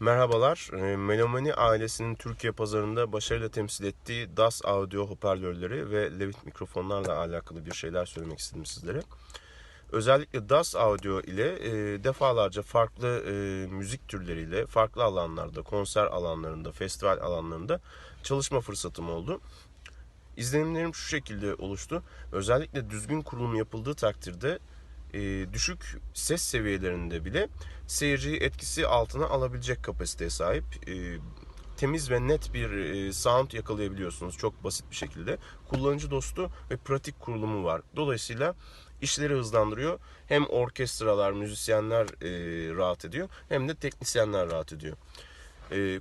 Merhabalar. Ee, Melomani ailesinin Türkiye pazarında başarıyla temsil ettiği DAS audio hoparlörleri ve Levit mikrofonlarla alakalı bir şeyler söylemek istedim sizlere. Özellikle DAS audio ile e, defalarca farklı e, müzik türleriyle farklı alanlarda, konser alanlarında, festival alanlarında çalışma fırsatım oldu. İzlenimlerim şu şekilde oluştu. Özellikle düzgün kurulum yapıldığı takdirde e, düşük ses seviyelerinde bile seyirciyi etkisi altına alabilecek kapasiteye sahip. E, temiz ve net bir e, sound yakalayabiliyorsunuz çok basit bir şekilde. Kullanıcı dostu ve pratik kurulumu var. Dolayısıyla işleri hızlandırıyor. Hem orkestralar, müzisyenler rahat ediyor hem de teknisyenler rahat ediyor.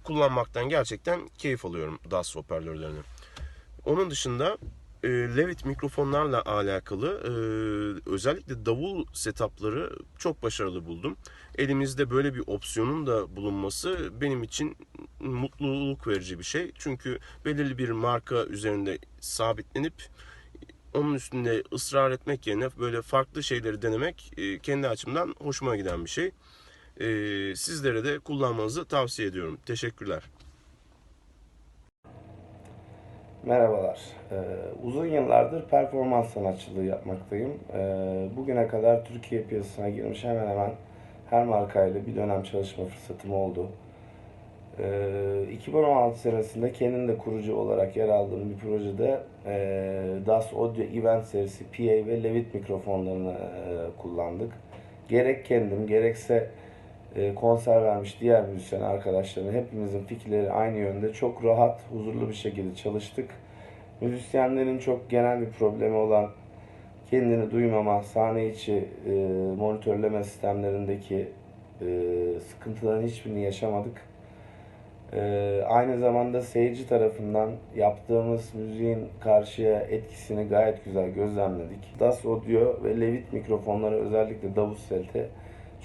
Kullanmaktan gerçekten keyif alıyorum DAS hoparlörlerini. Onun dışında e, Levit mikrofonlarla alakalı e, özellikle davul setupları çok başarılı buldum. Elimizde böyle bir opsiyonun da bulunması benim için mutluluk verici bir şey. Çünkü belirli bir marka üzerinde sabitlenip onun üstünde ısrar etmek yerine böyle farklı şeyleri denemek e, kendi açımdan hoşuma giden bir şey. E, sizlere de kullanmanızı tavsiye ediyorum. Teşekkürler. Merhabalar. Ee, uzun yıllardır performans sanatçılığı yapmaktayım. Ee, bugüne kadar Türkiye piyasasına girmiş hemen hemen her markayla bir dönem çalışma fırsatım oldu. Ee, 2016 senesinde kendim de kurucu olarak yer aldığım bir projede e, DAS Audio Event serisi PA ve Levit mikrofonlarını e, kullandık. Gerek kendim gerekse konser vermiş diğer müzisyen arkadaşlarım hepimizin fikirleri aynı yönde çok rahat, huzurlu bir şekilde çalıştık. Müzisyenlerin çok genel bir problemi olan kendini duymama, sahne içi e, monitörleme sistemlerindeki e, sıkıntıların hiçbirini yaşamadık. E, aynı zamanda seyirci tarafından yaptığımız müziğin karşıya etkisini gayet güzel gözlemledik. DAS Audio ve Levit mikrofonları özellikle Davus Selte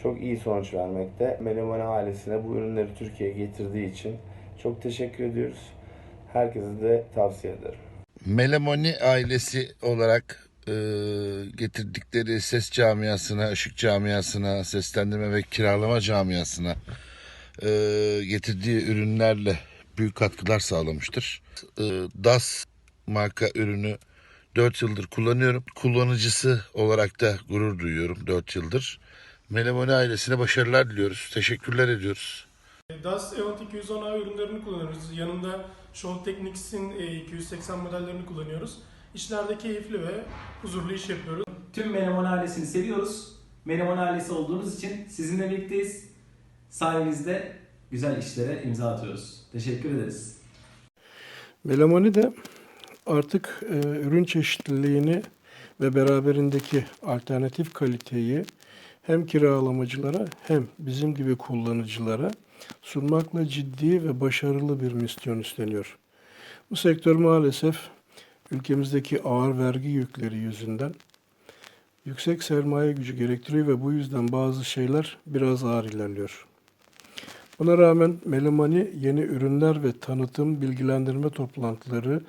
çok iyi sonuç vermekte. Melemone ailesine bu ürünleri Türkiye'ye getirdiği için çok teşekkür ediyoruz. Herkese de tavsiye ederim. Melemoni ailesi olarak e, getirdikleri ses camiasına, ışık camiasına, seslendirme ve kiralama camiasına e, getirdiği ürünlerle büyük katkılar sağlamıştır. E, DAS marka ürünü 4 yıldır kullanıyorum. Kullanıcısı olarak da gurur duyuyorum 4 yıldır. Melemoni ailesine başarılar diliyoruz. Teşekkürler ediyoruz. DAS Eont 210A ürünlerini kullanıyoruz. Yanında Show Technics'in e, 280 modellerini kullanıyoruz. İşlerde keyifli ve huzurlu iş yapıyoruz. Tüm Menemon ailesini seviyoruz. Menemon ailesi olduğunuz için sizinle birlikteyiz. Sayenizde güzel işlere imza atıyoruz. Teşekkür ederiz. Melamoni de artık e, ürün çeşitliliğini ve beraberindeki alternatif kaliteyi hem kiralamacılara hem bizim gibi kullanıcılara sunmakla ciddi ve başarılı bir misyon üstleniyor. Bu sektör maalesef ülkemizdeki ağır vergi yükleri yüzünden yüksek sermaye gücü gerektiriyor ve bu yüzden bazı şeyler biraz ağır ilerliyor. Buna rağmen Melamani yeni ürünler ve tanıtım bilgilendirme toplantıları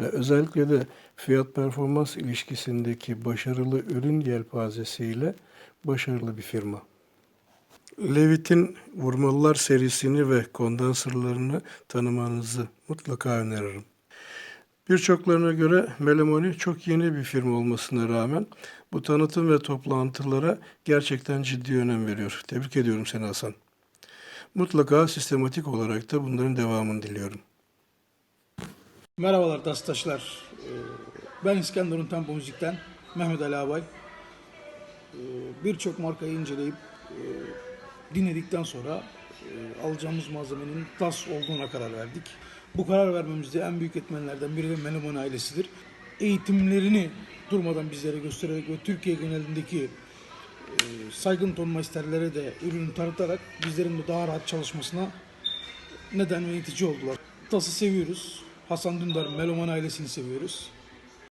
ve özellikle de fiyat performans ilişkisindeki başarılı ürün yelpazesiyle başarılı bir firma. Levit'in vurmalılar serisini ve kondansörlerini tanımanızı mutlaka öneririm. Birçoklarına göre Melamoni çok yeni bir firma olmasına rağmen bu tanıtım ve toplantılara gerçekten ciddi önem veriyor. Tebrik ediyorum seni Hasan. Mutlaka sistematik olarak da bunların devamını diliyorum. Merhabalar Dastaşlar. Ee, Ben İskenderun Tempo Müzik'ten Mehmet Ali Abay. Ee, Birçok markayı inceleyip e, dinledikten sonra e, alacağımız malzemenin DAS olduğuna karar verdik. Bu karar vermemizde en büyük etmenlerden biri de Menemon ailesidir. Eğitimlerini durmadan bizlere göstererek ve Türkiye genelindeki e, saygın tonmeisterlere de ürünü tanıtarak bizlerin de daha rahat çalışmasına neden ve itici oldular. DAS'ı seviyoruz. Hasan Dündar Meloman ailesini seviyoruz.